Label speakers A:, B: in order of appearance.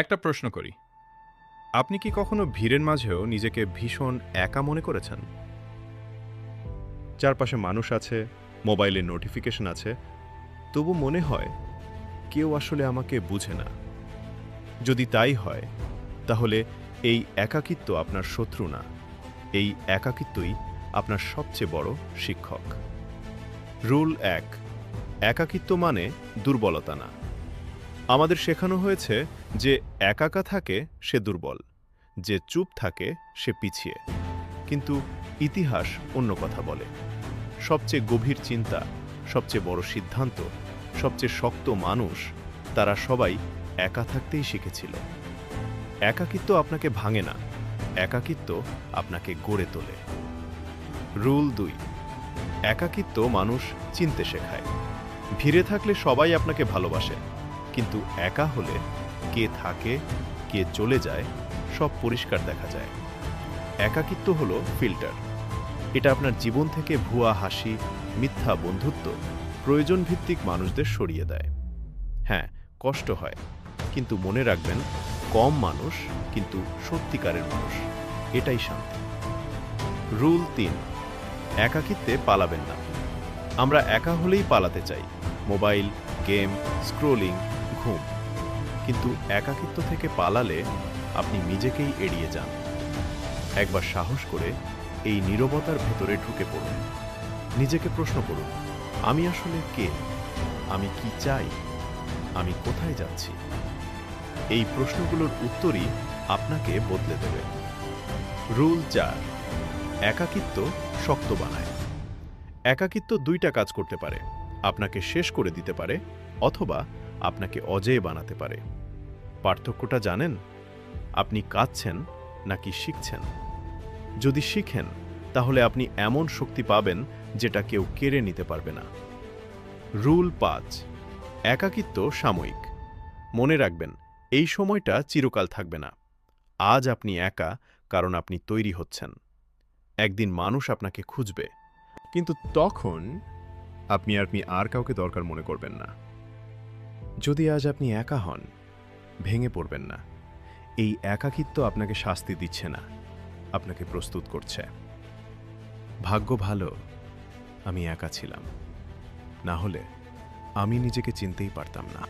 A: একটা প্রশ্ন করি। আপনি কি কখনো ভিড়ের মাঝেও নিজেকে ভীষণ একা মনে করেছেন? চারপাশে মানুষ আছে মোবাইলে নোটিফিকেশন আছে, তবু মনে হয় কেউ আসলে আমাকে বুঝে না। যদি তাই হয়, তাহলে এই একাকিত্ব আপনার শত্রু না। এই একাকিত্বই আপনার সবচেয়ে বড় শিক্ষক। রুল এক, একাকিত্ব মানে দুর্বলতা না। আমাদের শেখানো হয়েছে যে একাকা থাকে, সে দুর্বল, যে চুপ থাকে, সে পিছিয়ে। কিন্তু ইতিহাস অন্য কথা বলে। সবচেয়ে গভীর চিন্তা, সবচেয়ে বড় সিদ্ধান্ত, সবচেয়ে শক্ত মানুষ, তারা সবাই একা থাকতেই শিখেছিল। একাকিত্ব আপনাকে ভাঙে না, একাকিত্ব আপনাকে গড়ে তোলে। রুল দুই, একাকিত্ব মানুষ চিনতে শেখায়। ভিড়ে থাকলে সবাই আপনাকে ভালোবাসে। কিন্তু একা হলে কে থাকে, কে চলে যায়, সব পরিষ্কার দেখা যায়। একাকিত্ব হলো ফিল্টার। এটা আপনার জীবন থেকে ভুয়া হাসি, মিথ্যা বন্ধুত্ব প্রয়োজন ভিত্তিক মানুষদের সরিয়ে দেয়। হ্যাঁ কষ্ট হয়, কিন্তু মনে রাখবেন, কম মানুষ কিন্তু সত্যিকারের মানুষ। এটাই শান্তি। রুল তিন, একাকিত্বে পালাবেন না। আমরা একা হলেই পালাতে চাই। মোবাইল, গেম, স্ক্রোলিং ঘুম। কিন্তু একাকিত্ব থেকে পালালে আপনি নিজেকেই এড়িয়ে যান। একবার সাহস করে এই নীরবতার ভেতরে ঢুকে পড়ুন। নিজেকে প্রশ্ন করুন, আমি আসলে কে? আমি কি চাই? আমি কোথায় যাচ্ছি? এই প্রশ্নগুলোর উত্তরই আপনাকে বদলে দেবে। রুল চার, একাকিত্ব শক্ত বানায়। একাকিত্ব দুইটা কাজ করতে পারে। আপনাকে শেষ করে দিতে পারে অথবা আপনাকে অজেয় বানাতে পারে। পার্থক্যটা জানেন? আপনি কাঁদছেন নাকি শিখছেন? যদি শিখেন, তাহলে আপনি এমন শক্তি পাবেন যেটা কেউ কেড়ে নিতে পারবে না। রুল পাঁচ, একাকিত্ব সাময়িক। মনে রাখবেন, এই সময়টা চিরকাল থাকবে না। আজ আপনি একা, কারণ আপনি তৈরি হচ্ছেন। একদিন মানুষ আপনাকে খুঁজবে, কিন্তু তখন আপনি আপনি আর কাউকে দরকার মনে করবেন না। যদি আজ আপনি একা হন, ভেঙে পড়বেন না। এই একাকিত্ব আপনাকে শাস্তি দিচ্ছে না, আপনাকে প্রস্তুত করছে। ভাগ্য ভালো, আমি একা ছিলাম। না হলে আমি নিজেকে চিনতেই পারতাম না।